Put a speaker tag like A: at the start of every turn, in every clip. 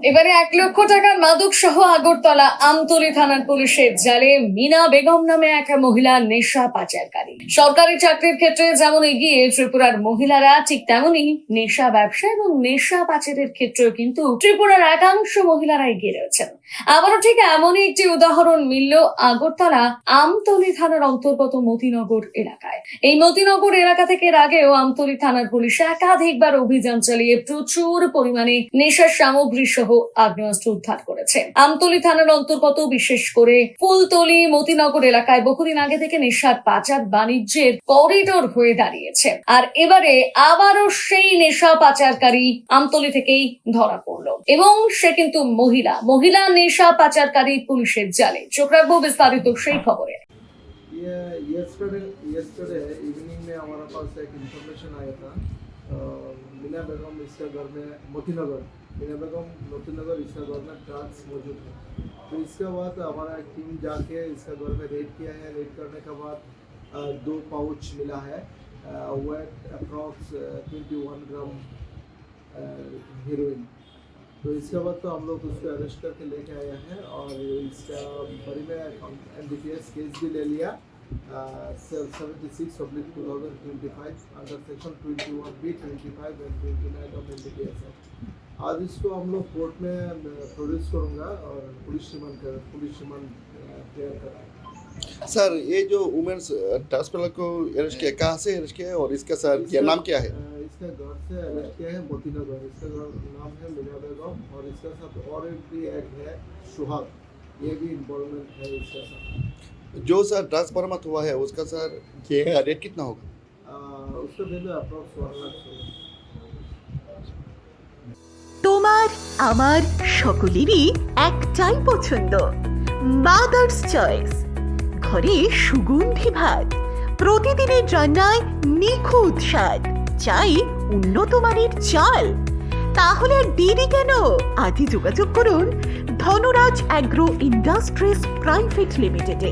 A: এবারে এক লক্ষ টাকার মাদক সহ আগরতলা আমতলী থানার পুলিশের জালে মিনা বেগম নামে এক মহিলা নেশা পাচারকারী। সরকারি চাকরির ক্ষেত্রে যেমন এগিয়ে ত্রিপুরার মহিলারা, ঠিক তেমনি নেশা ব্যবসা এবং নেশা পাচারের ক্ষেত্রেও কিন্তু ত্রিপুরার একাংশ মহিলারা এগিয়ে রয়েছেন। আবারও ঠিক এমনই একটি উদাহরণ মিলল আগরতলা আমতলী থানার অন্তর্গত মতিনগর এলাকায়। এই মতিনগর এলাকা থেকে এর আগেও আমতলী থানার পুলিশ একাধিকবার অভিযান চালিয়ে প্রচুর পরিমাণে নেশার সামগ্রী সহ আগ্নেয়াস্ত্র উদ্ধার করেছে আমতলী থানার অন্তর্গত বিশেষ করে ফুলতলি মতিনগর এলাকায় বহুদিন আগে থেকে নেশার পাচার বাণিজ্যের করিডোর হয়ে দাঁড়িয়েছে আর এবারে আবারও সেই নেশা পাচারকারী আমতলী থেকেই ধরা পড়লো এবং সে কিন্তু মহিলা মহিলা নেশা পাচারকারী পুলিশের জালে চোখ রাখবো বিস্তারিত সেই খবরে
B: ये yesterday yesterday इवनिंग में हमारे पास एक इंफॉर्मेशन आया था अ, मीना बेगम इसका घर में मोतीनगर मीना बेगम मोतीनगर इसका घर में मौजूद है तो इसके बाद हमारा टीम जाके इसका घर में रेड किया है। रेड करने के बाद दो पाउच मिला है। Weight approx twenty one gram heroin तो इसके बाद तो हम लोग उसको अरेस्ट करके लेके आए हैं और इसका बड़ी में एन केस भी ले लिया। Seventy six oblique two thousand under section twenty one B twenty five and twenty nine of N D आज इसको हम लोग कोर्ट में प्रोड्यूस करूँगा और पुलिस रिमांड कर पुलिस रिमांड क्लियर कराएँगे।
C: सर ये जो वुमेन्स हॉस्पिटल को अरेस्ट किया कहाँ से अरेस्ट किया है और इसका सर क्या नाम क्या है?
B: इसका घर से अरेस्ट किया है मोतीनगर। इसका नाम है मीना बेगम और इसका साथ और एक भी एक है सुहाग। ये भी इन्वॉल्वमेंट है इसका साथ।
C: जो सर ड्रग्स बरामद हुआ है उसका सर ये रेट कितना होगा
B: अ, उसका वैल्यू अप्रॉक्स वन लाख है
D: তোমার আমার সকলেরই একটাই পছন্দ মাদার্স চয়েস ঘরে সুগন্ধি ভাত প্রতিদিনের রান্নায় নিখুঁত স্বাদ চাই উন্নত মানের চাল তাহলে আর দেরি কেন আজই যোগাযোগ করুন ধনরাজ অ্যাগ্রো ইন্ডাস্ট্রিজ প্রাইভেট লিমিটেডে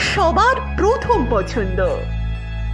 D: সবার প্রথম পছন্দ।